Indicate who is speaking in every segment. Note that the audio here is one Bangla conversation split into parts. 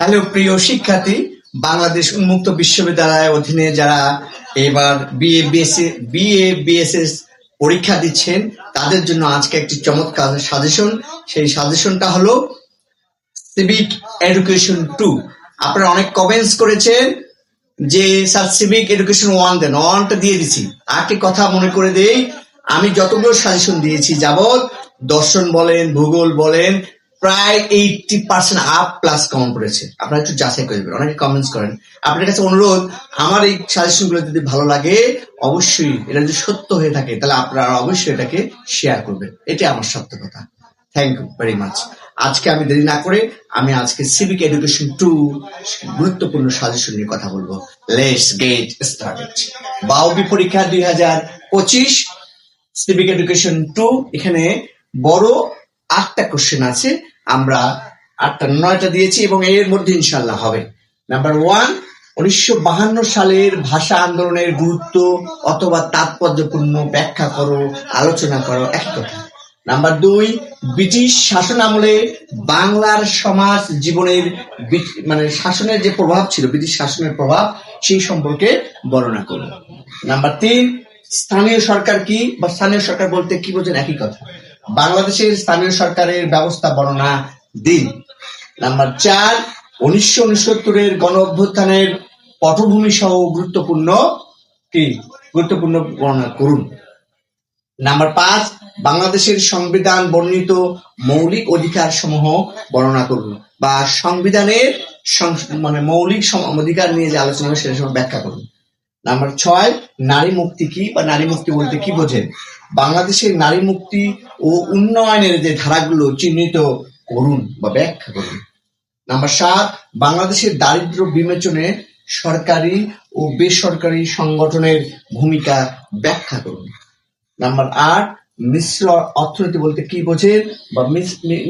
Speaker 1: হ্যালো, প্রিয় শিক্ষার্থী, বাংলাদেশ উন্মুক্ত বিশ্ববিদ্যালয়ের অধীনে যারা এবার বিএ বিএসসি বিএ বিএসএস পরীক্ষা দিচ্ছেন, তাদের জন্য আজকে একটি চমৎকার সাজেশন সেই সাজেশনটা হলো সিভিক এডুকেশন টু আপনারা অনেক কমেন্টস করেছেন যে, sir civic education one then ওয়ানটা দিয়ে দিছি। আরেকটি কথা মনে করে দেই, আমি যতগুলো সাজেশন দিয়েছি, যাবৎ দর্শন বলেন, ভূগোল বলেন প্রায় eighty percent up plus common পড়েছে। আপনারা একটু যাচাই করে দেবেন অনেকে কমেন্টস করেন। আপনার কাছে অনুরোধ, আমার এই সাজেশনগুলো যদি ভালো লাগে, অবশ্যই এটা যদি সত্য হয়ে থাকে, তাহলে আপনারা অবশ্যই এটাকে শেয়ার করবেন। এটাই আমার সত্য কথা। থ্যাংক ইউ ভেরি মাচ আজকে আমি দেরি না করে আমি আজকে সিভিক এডুকেশন টু গুরুত্বপূর্ণ সাজেশন নিয়ে কথা বলব। লেটস গেট স্টার্টেড বাউবি পরীক্ষা দুই হাজার পঁচিশ সিভিক এডুকেশন টু এখানে বড় আটটা কোশ্চেন আছে। আমরা আটটা নয়টা দিয়েছি এবং এর মধ্যে ইনশাল্লাহ হবে। নাম্বার ওয়ান উনিশশো বাহান্ন সালের ভাষা আন্দোলনের গুরুত্ব অথবা তাৎপর্যপূর্ণ ব্যাখ্যা করো, আলোচনা করো, এক কথা। নাম্বার দুই, ব্রিটিশ শাসন আমলে বাংলার সমাজ জীবনের মানে শাসনের যে প্রভাব ছিল, ব্রিটিশ শাসনের প্রভাব, সেই সম্পর্কে বর্ণনা করো। নাম্বার তিন, স্থানীয় সরকার কি বা স্থানীয় সরকার বলতে কি বোঝেন? একই কথা। বাংলাদেশের স্থানীয় সরকারের ব্যবস্থা বর্ণনা দিন। নাম্বার চার, উনিশশো উনসত্তরের গণ অভ্যুত্থানের পটভূমি সহ গুরুত্বপূর্ণ কি? গুরুত্বপূর্ণ বর্ণনা করুন। নাম্বার পাঁচ, বাংলাদেশের সংবিধান বর্ণিত মৌলিক অধিকার সমূহ বর্ণনা করুন বা সংবিধানের মানে মৌলিক অধিকার নিয়ে যে আলোচনা হবে সেটা ব্যাখ্যা করুন। নাম্বার ছয়, নারী মুক্তি কি বা নারী মুক্তি বলতে কি বোঝেন? বাংলাদেশের নারী মুক্তি ও উন্নয়নের যে ধারাগুলো চিহ্নিত করুন বা ব্যাখ্যা করুন। নাম্বার সাত, বাংলাদেশের দারিদ্র বিমোচনে সরকারি ও বেসরকারি সংগঠনের ভূমিকা ব্যাখ্যা করুন। নাম্বার আট, মিশ্র অর্থনীতি বলতে কি বোঝেন বা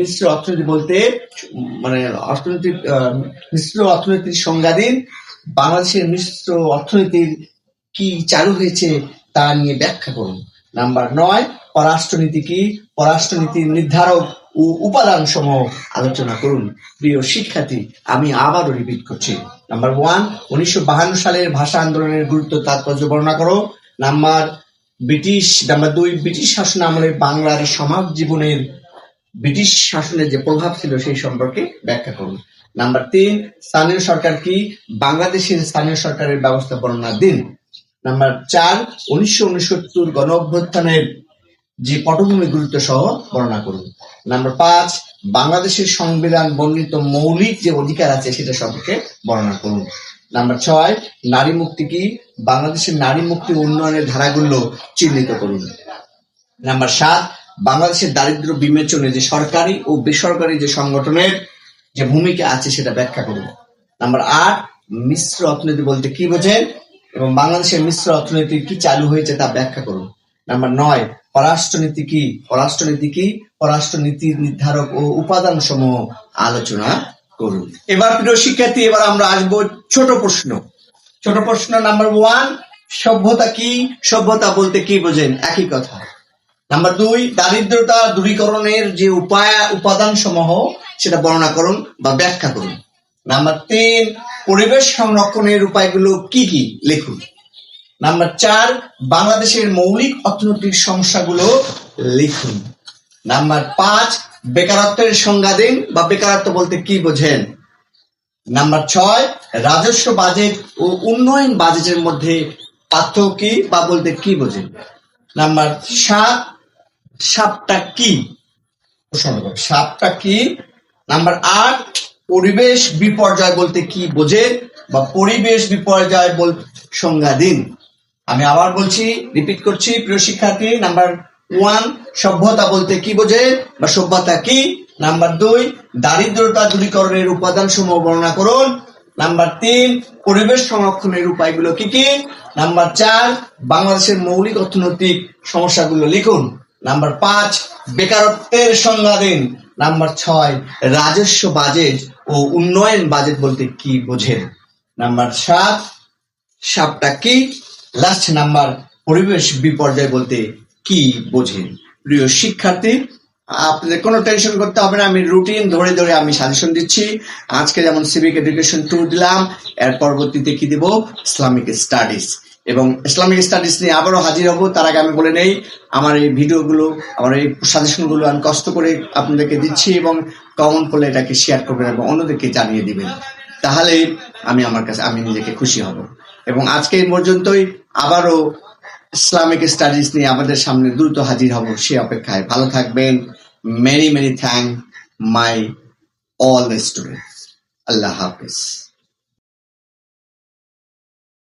Speaker 1: মিশ্র অর্থনীতি বলতে মানে অর্থনীতি মিশ্র অর্থনীতির সংজ্ঞা দিন বাংলাদেশের মিশ্র অর্থনীতির কি চালু হয়েছে তা নিয়ে ব্যাখ্যা করুন। নাম্বার নয়, পররাষ্ট্রনীতি কি? পররাষ্ট্রনীতির নির্ধারক ও উপাদান সমূহ আলোচনা করুন। প্রিয় শিক্ষার্থী, আমি আবারও রিপিট করছি। নাম্বার ওয়ান উনিশশো বাহান্ন সালের ভাষা আন্দোলনের গুরুত্ব তাৎপর্য বর্ণনা করো। নাম্বার ব্রিটিশ নাম্বার দুই ব্রিটিশ শাসন আমলে বাংলার সমাজ জীবনের ব্রিটিশ শাসনের যে প্রভাব ছিল সেই সম্পর্কে ব্যাখ্যা করুন। নাম্বার তিন, স্থানীয় সরকার কি? বাংলাদেশের স্থানীয় সরকারের ব্যবস্থা বর্ণনা দিন নাম্বার চার, উনিশশো উনসত্তর গণ অভ্যুত্থানের যে পটভূমি গুরুত্ব সহ বর্ণনা করুন। নাম্বার পাঁচ, বাংলাদেশের সংবিধান বর্ণিত মৌলিক যে অধিকার আছে সেটা সম্পর্কে বর্ণনা করুন। নাম্বার ছয়, নারী মুক্তি কি? বাংলাদেশের নারী মুক্তি উন্নয়নের ধারাগুলো চিহ্নিত করুন। নাম্বার সাত, বাংলাদেশের দারিদ্র বিমোচনে যে সরকারি ও বেসরকারি যে সংগঠনের যে ভূমিকা আছে সেটা ব্যাখ্যা করুন। নাম্বার আট, মিশ্র অর্থনীতি বলতে কি বোঝেন? এবং বাংলাদেশের মিশ্র অর্থনীতি কি চালু হয়েছে তা ব্যাখ্যা করুন। নাম্বার নয়, পররাষ্ট্রনীতি কি? পররাষ্ট্রনীতি কি? পররাষ্ট্রনীতির নির্ধারক ও উপাদান সমূহ আলোচনা করুন। এবার প্রিয় শিক্ষার্থী, এবার আমরা আসব ছোট প্রশ্ন। ছোট প্রশ্ন নাম্বার ওয়ান সভ্যতা কি? সভ্যতা বলতে কি বোঝেন? একই কথা। নাম্বার দুই, দারিদ্রতা দূরীকরণের যে উপায় উপাদান সমূহ সেটা বর্ণনা করুন বা ব্যাখ্যা করুন। নাম্বার তিন, পরিবেশ সংরক্ষণের উপায়গুলো কি কি? লিখুন। নাম্বার চার, বাংলাদেশের মৌলিক অর্থনৈতিক সমস্যাগুলো লিখুন। নাম্বার পাঁচ, বেকারত্বের সংজ্ঞা দিন, বা বেকারত্ব বলতে কি বোঝেন? নাম্বার ছয়, রাজস্ব বাজেট ও উন্নয়ন বাজেটের মধ্যে পার্থক্য কি, বা বলতে কি বোঝেন? নাম্বার সাত, সাপটা কি? সাপটা কি? নাম্বার আট পরিবেশ বিপর্যয় বলতে কি বোঝে বা পরিবেশ বিপর্যয় বল সংজ্ঞা দিন আমি আবার বলছি রিপিট করছি, প্রিয় শিক্ষার্থী নাম্বার ওয়ান সভ্যতা বলতে কি বোঝে বা সভ্যতা কি? নাম্বার দুই, দারিদ্রতা দূরীকরণের উপাদান সমূহ বর্ণনা করুন। নাম্বার তিন, পরিবেশ সংরক্ষণের উপায়গুলো কি কি? নাম্বার চার, বাংলাদেশের মৌলিক অর্থনৈতিক সমস্যাগুলো লিখুন। নাম্বার পাঁচ, বেকারত্বের সংজ্ঞা দিন নাম্বার ছয়, রাজস্ব বাজেট ও উন্নয়ন বাজেট বলতে কি বোঝেন? নাম্বার সাত, সাপটা কি? লাস্ট নাম্বার পরিবেশ বিপর্যয় বলতে কি বোঝেন? প্রিয় শিক্ষার্থী, আপনাদের কোনো টেনশন করতে হবে না, আমি রুটিন ধরে ধরে আমি সাজেশন দিচ্ছি। আজকে যেমন সিভিক এডুকেশন টু দিলাম, এর পরবর্তীতে কি দিব? ইসলামিক স্টাডিজ এবং ইসলামিক স্টাডিজ নিয়ে আবারও হাজির হব। তার আগে আমি বলে নেই, আমার এই ভিডিওগুলো, আমার এই সাজেশনগুলো আমি কষ্ট করে আপনাদেরকে দিচ্ছি এবং কমন করলে এটাকে শেয়ার করবেন এবং অন্যদেরকে জানিয়ে দিবেন। তাহলে আমি আমার কাছে, আমি নিজেকে খুশি হব। এবং আজকে পর্যন্তই, আবারও ইসলামিক স্টাডিজ নিয়ে আমাদের সামনে দ্রুত হাজির হব সে অপেক্ষায়। ভালো থাকবেন। Many many thank my all students Allah Hafiz.